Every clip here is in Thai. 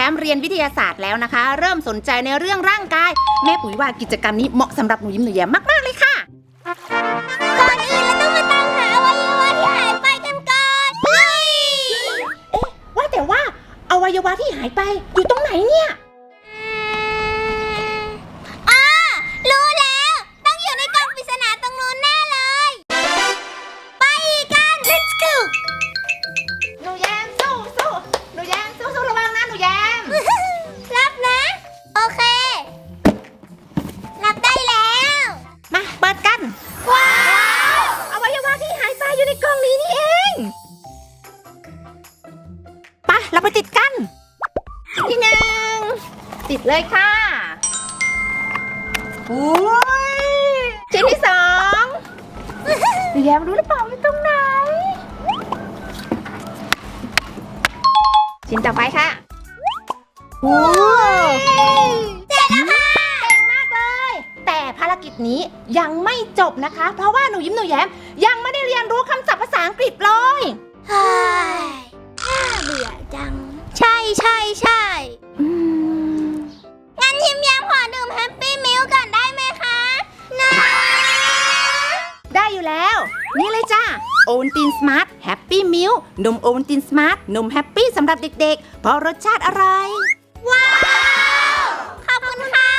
ย้มเรียนวิทยาศาสตร์แล้วนะคะ เริ่มสนใจในเรื่องร่างกาย แม่ปุ๋ยว่ากิจกรรมนี้เหมาะสำหรับหนูยิ้มหนูแย้มมากๆเลยค่ะ ก่อนอื่นเราต้องมาตามหาอวัยวะที่หายไปกันก่อนเฮ้ยว่าแต่ว่าอวัยวะที่หายไปอยู่ตรงไหนเนี่ย เลยค่ะโอ้ยชิ้นที่สองหนูแย้มรู้หรือเปล่าอยู่ตรงไหน ชิ้นต่อไปค่ะโอ้เสร็จแล้วค่ะเก่งมากเลย แต่ภารกิจนี้ยังไม่จบนะคะ เพราะว่าหนูยิ้มหนูแย้ม ยังไม่ได้เรียนรู้คำศัพท์ภาษาอังกฤษเลยเฮ้ยน่าเบื่อจัง ใช่ใช่ใช่ งั้นยิ้มแย้มขอดื่มแฮปปี้มิลก่อนได้ไหมคะนะได้อยู่แล้ว นี่เลยจ้าโอวัลตินสมาร์ทแฮปปี้มิลนมโอวัลตินสมาร์ทนมแฮปปี้สำหรับเด็กๆ เพราะรสชาติอร่อยว้าว ขอบคุณค่ะ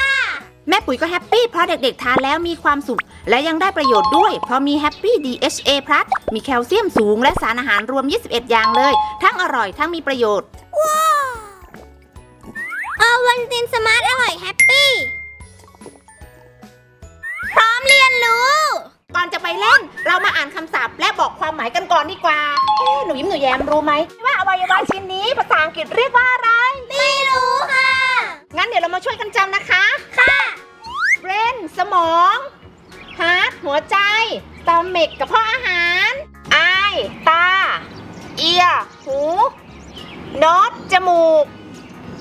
แม่ปุ๋ยก็แฮปปี้เพราะเด็กๆ ทานแล้วมีความสุข และยังได้ประโยชน์ด้วย เพราะมีแฮปปี้ DHA พลัสมีแคลเซียมสูงและสารอาหารรวม 21 อย่างเลย ทั้งอร่อยทั้งมีประโยชน์ว้าวเออ วันตินสมาร์ทอร่อยแฮปปี้ พร้อมเรียนรู้ ก่อนจะไปเล่น เรามาอ่านคำศัพท์และบอกความหมายกันก่อนดีกว่า เอ๊ะหนูยิ้มหนูแย้มรู้ไหมว่าอวัยวะชิ้นนี้ภาษาอังกฤษเรียกว่าอะไร ไม่รู้ค่ะ งั้นเดี๋ยวเรามาช่วยกันจำนะคะ ค่ะ brain สมอง heart หัวใจ stomach กระเพาะอาหาร eye ตา ear หู nose จมูก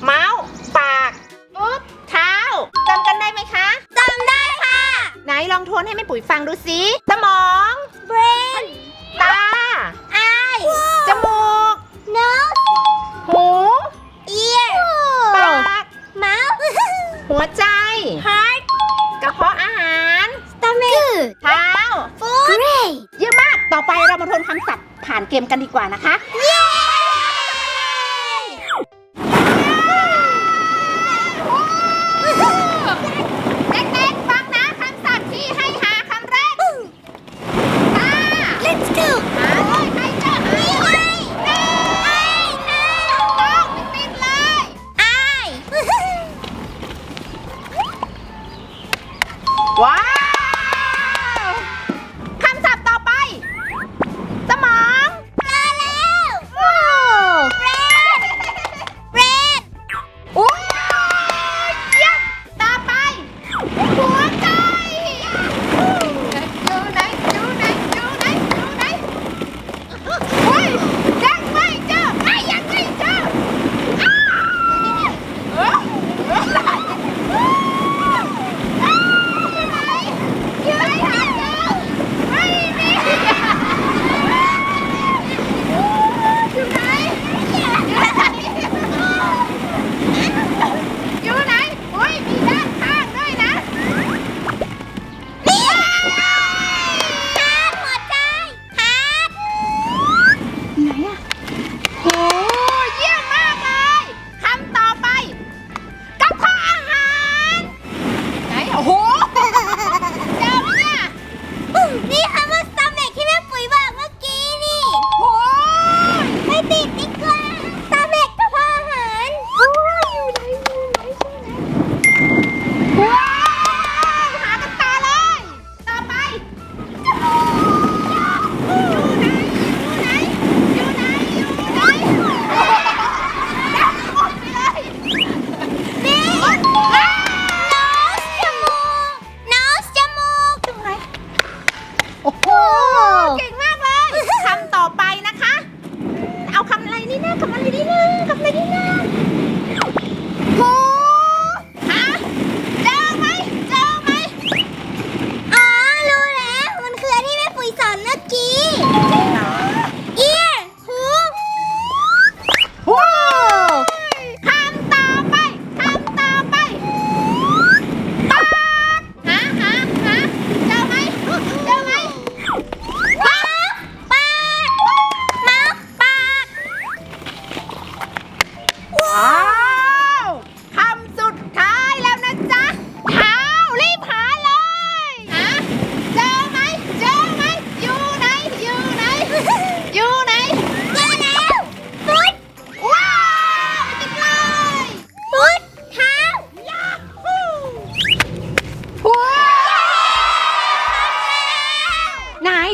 mouth ปาก foot เท้าจำกันได้ไหมคะจำได้ค่ะ ไหนลองทวนให้แม่ปุ๋ยฟังดูสิสมอง brain ตา eye จมูก nose หู ear ปาก mouth หัวใจ heart กระเพาะอาหาร stomach เท้า food great เยอะมาก ต่อไปเรามาทวนคำศัพท์ผ่านเกมกันดีกว่านะคะ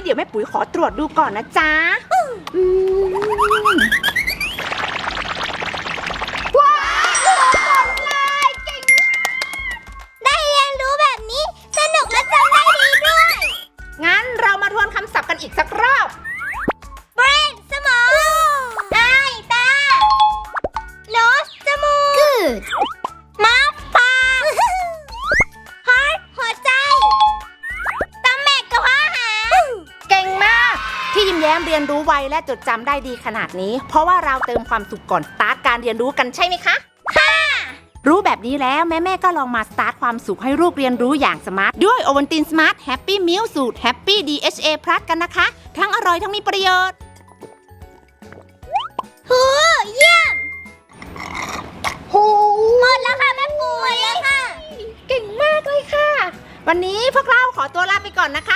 เดี๋ยวแม่ปุ๋ยขอตรวจดูก่อนนะจ๊ะ ยิ้มแย้มเรียนรู้ไวและจดจำได้ดีขนาดนี้ เพราะว่าเราเติมความสุขก่อนสตาร์ทการเรียนรู้กันใช่ไหมคะค่ะรู้แบบนี้แล้วแม่แม่ๆก็ลองมาสตาร์ทความสุขให้ลูกเรียนรู้อย่างสมาร์ทด้วยโอวันตินสมาร์ทแฮปปี้มิลสูตรแฮปปี้ DHA พลัสกันนะคะ ทั้งอร่อยทั้งมีประโยชน์หูเยี่ยมหูหมดแล้วค่ะแม่ปุ๋ยหมดแล้วค่ะ เก่งมากเลยค่ะ วันนี้พวกเราขอตัวลาไปก่อนนะคะ